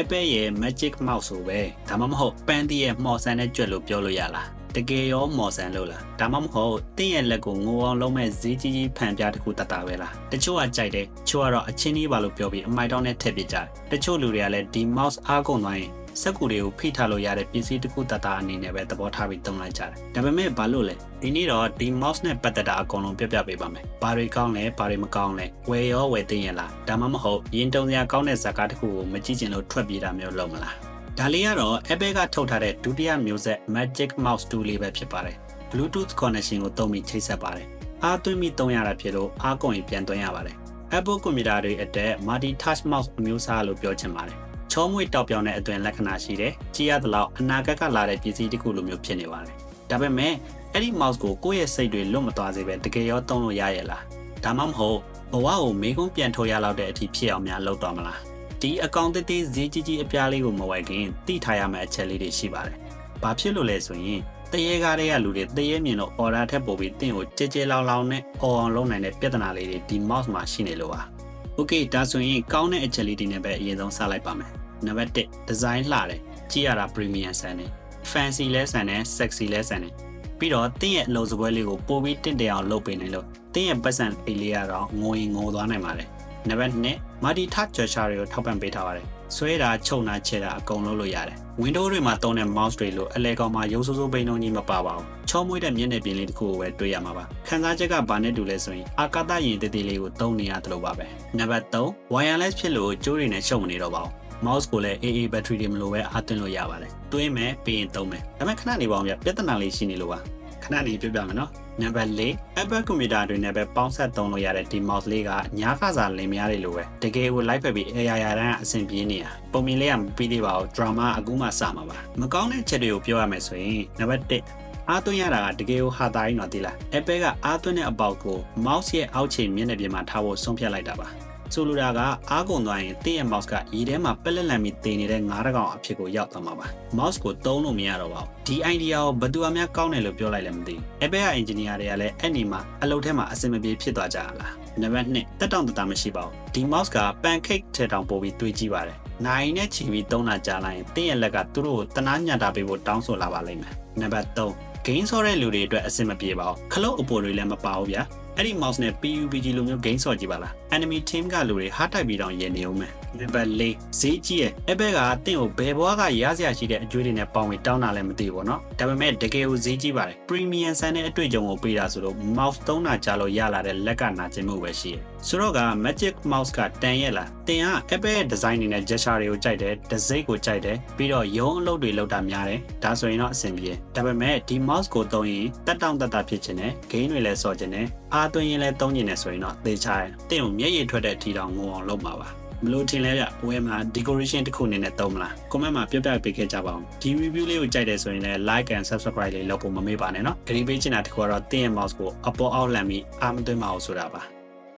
Apple ရဲ့ Magic Mouse ဆိုပဲဒါမှမဟုတ် Panty ရဲ့မှော်ဆန်တဲ့ကြွက်လို့ပြောလို့ရလားတကယ်ရောမော်ဆန်လို့လားဒါမှမဟုတ်တင်းရဲ့လက်ကိုငိုအောင်လုံးမဲ့ဈေးကြီးကြီးဖန်ပြတစ်ခုတတ်တာပဲလားတချို့ကကြိုက်တယ်တချို့ကတော့အချင်းကြီးပါလို့ပြောပြီးအမိုက်တောင်းနဲ့ထည့်ပစ်ကြတယ်တချို့လူတွေကလည်းဒီ mouse အားကုန်သွားရင် စက်ကူတွေကိုဖိထားလို့ရတဲ့ပစ္စည်းတစ်ခုတတ်တာအနေနဲ့ပဲသဘောထားပြီးသုံးလိုက်ကြတယ်ဒါပေမဲ့ဘာလို့လဲဒီနေ့တော့ဒီ mouse နဲ့ပတ်သက်တာအကုန်လုံးပြပြပေးပါမယ်ဘာတွေကောင်းလဲဘာတွေမကောင်းလဲဝယ်ရောဝယ်သိရင်လားဒါမှမဟုတ်ရင်တုံစရာကောင်းတဲ့ဇာတ်ကားတစ်ခုကိုမကြည့်ချင်လို့ထွက်ပြေးတာမျိုးလုပ်မလားဒါလေးကတော့ Apple ကထုတ်ထားတဲ့ဒုတိယမျိုးဆက် Magic Mouse 2လေးပဲဖြစ်ပါတယ်။ Bluetooth connection ကိုသုံးပြီးချိတ်ဆက်ပါတယ်။အားသွင်းပြီးသုံးရတာဖြစ်လို့အားကုန်ရင်ပြန်သွင်းရပါတယ်။ Apple ကွန်ပျူတာတွေအတွက် Multi Touch Mouse အမျိုးအစားလို့ပြောချင်ပါတယ်။ ချောမွေ့တောက်ပြောင်တဲ့အသွင်လက္ခဏာရှိတယ်။ကြည့်ရသလောက်အနာဂတ်ကလာတဲ့ပစ္စည်းတစ်ခုလိုမျိုးဖြစ်နေပါတယ်။ဒါပေမဲ့အဲ့ဒီ mouse ကိုကိုယ့်ရဲ့စိတ်တွေလွတ်မသွားစေပဲတကယ်ရောသုံးလို့ရရဲ့လား။ဒါမှမဟုတ်ဘဝကိုမေကုန်းပြန်ထုတ်ရလောက်တဲ့အထိဖြစ်အောင်များလုပ်တော့မလား။ဒီအကောင့်တစ်သေးဈေးကြီးကြီးအပြားလေးကိုမဝယ်ခင်တိထားရမယ့်အချက်လေးတွေရှိပါတယ်။ဘာဖြစ်လို့လဲဆိုရင်တရေကားတွေကလူတွေတရေမြင်လို့ order ထက်ပိုပြီးတင့်ကိုကြဲကြဲလောင်လောင်နဲ့ on အောင်လုပ်နိုင်တဲ့ပြဿနာလေးတွေဒီ mouse မှာရှိနေလို့ပါ။ Okay ဒါဆိုရင်ကောင်းတဲ့အချက်လေးတွေနဲ့ပဲအရင်ဆုံးစလိုက်ပါမယ်။ နံပါတ်1 design လှတယ်။ကြည့်ရတာ premium ဆန်တယ်။ fancy လဲဆန်တယ် sexy လဲဆန်တယ်။ပြီးတော့တင့်ရဲ့အလုပ်စပွဲလေးကိုပိုပြီးတင့်တယ်အောင်လုပ်ပေးနိုင်လို့တင့်ရဲ့ပတ်စံအိတ်လေးကတော့ငိုရင်ငိုသွားနိုင်ပါတယ်။နံပါတ်2 multi touch gesture တွေကိုထောက်ပံ့ပေးထားပါတယ်။ဆွဲတာချုပ်တာချဲတာအကုန်လုပ်လို့ရတယ်။ Windows တွေမှာသုံးတဲ့ mouse တွေလို့အလဲကောင်မှာရုပ်ဆိုးဆိုးပိန်းလုံးကြီးမပါပါဘူး။ချောမွေ့တဲ့မျက်နှာပြင်လေးတစ်ခုကိုပဲတွေ့ရမှာပါ။ခန်းစားချက်ကဘာနဲ့တူလဲဆိုရင်အာကာသယာဉ်တည်တည်လေးကိုသုံးနေရတယ်လို့ပါပဲ။နံပါတ်3 wireless ဖြစ်လို့ကြိုးတွေနဲ့ရှုပ်မနေတော့ပါဘူး။ mouse ကိုလည်း AA battery တွေမလိုပဲအားသွင်းလို့ရပါတယ်။သွင်းမယ်ပြီးရင်သုံးမယ်။ဒါပေမဲ့ခဏနေပါအောင်ပြပြဿနာလေးရှိနေလို့ပါ။ခဏနေပြပြမယ်နော်နံပါတ်၄ Apple ကွန်ပျူတာတွေနဲ့ပဲပေါင်းဆက်သုံးလို့ရတဲ့ဒီ mouse လေးကညာခစားလင်များတွေလိုပဲတကယ်ကို live ဖက်ပြီး AI ရတန်းအဆင်ပြေနေတာပုံမြင်လေးကမပြီးသေးပါဘူး drama အခုမှစမှာပါမကောင်းတဲ့ချက်တွေကိုပြောရမယ်ဆိုရင်နံပါတ်1အားသွင်းရတာကတကယ်ကိုဟာတာရင်းတော့သိလား Apple ကအားသွင်းတဲ့အပေါက်ကို mouse ရဲ့အောက်ခြေမျက်နှာပြင်မှာထားဖို့ဆုံးဖြတ်လိုက်တာပါ ဆိုလိုတာကအားကုန်သွားရင်တင်းရဲ့ mouse ကရေထဲမှာပက်လက်လန်ပြီးတင်နေတဲ့ငါးတကောင်အဖြစ်ကိုရောက်သွားမှာပါ mouse ကိုသုံးလို့မရတော့ပါဘူးဒီ idea ကိုဘယ်သူအများကောင်းတယ်လို့ပြောလိုက်လည်းမသိဘူး Apple က engineer တွေကလည်းအဲ့ဒီမှာအလုပ်ထဲမှာအဆင်မပြေဖြစ်သွားကြလားနံပါတ်2တက်တောင့်တတာမရှိပါဘူးဒီ mouse က pancake ထဲတောင်ပို့ပြီးတွေးကြည့်ပါတယ်နိုင်နဲ့ချီပြီးသုံးတာကြားလိုက်ရင်တင်းရဲ့လက်ကသူတို့ကိုတနာညံတာပေးဖို့တောင်းဆိုလာပါလိမ့်မယ်နံပါတ်3 game ဆော့တဲ့လူတွေအတွက်အဆင်မပြေပါဘူးခလုတ်အပေါ်တွေလည်းမပါဘူးဗျာ အဲ့ဒီ mouse နဲ့ PUBG လိုမျိုး game ဆော့ကြည့်ပါလား enemy team ကလူတွေ hard type ပြီးတော့ရင်နေအောင်မယ်နံပါတ်4ဈေးကြီးရဲ့ Apple ကတင့်ကိုဘယ်ဘွားကရစရာရှိတဲ့အကျွေးတွေနဲ့ပေါင်ပြီးတောင်းတာလည်းမသိဘူးเนาะဒါပေမဲ့တကယ်ကိုဈေးကြီးပါတယ် premium ဆန်တဲ့အတွေ့အကြုံကိုပေးတာဆိုလို့ mouse သုံးတာကြားလို့ရလာတဲ့လက်ကနာကျင်မှုပဲရှိတယ် ဆိုတော့က Magic Mouse ကတန်ရဲ့လားတင်က Apple ရဲ့ design တွေနဲ့ gesture တွေကိုကြိုက်တယ် design ကိုကြိုက်တယ်ပြီးတော့ရုံးအလုပ်တွေလုပ်တာများတယ်ဒါဆိုရင်တော့အဆင်ပြေဒါပေမဲ့ဒီ mouse ကိုသုံးရင်တက်တောင့်တက်တာဖြစ်ချင်တယ် game တွေလည်းစော်ချင်တယ်အားသွင်းရင်လည်းသုံးချင်တယ်ဆိုရင်တော့သေချာတယ်တင်ကိုမျက်ရည်ထွက်တဲ့အထီတောင်ငိုအောင်လုပ်မှာပါမလို့ထင်လဲပြဝယ်မှာ decoration တစ်ခုအနေနဲ့သုံးမလား comment မှာပြောပြပေးခဲ့ကြပါဦးဒီ review လေးကိုကြိုက်တယ်ဆိုရင်လည်း like and subscribe လေးလုပ်ဖို့မမေ့ပါနဲ့เนาะဂရီပေးချင်တာတစ်ခုကတော့တင်းရဲ့ mouse ကိုအပေါ်အောက်လှမ်းပြီးအားမသွင်းပါဘူးဆိုတာပါ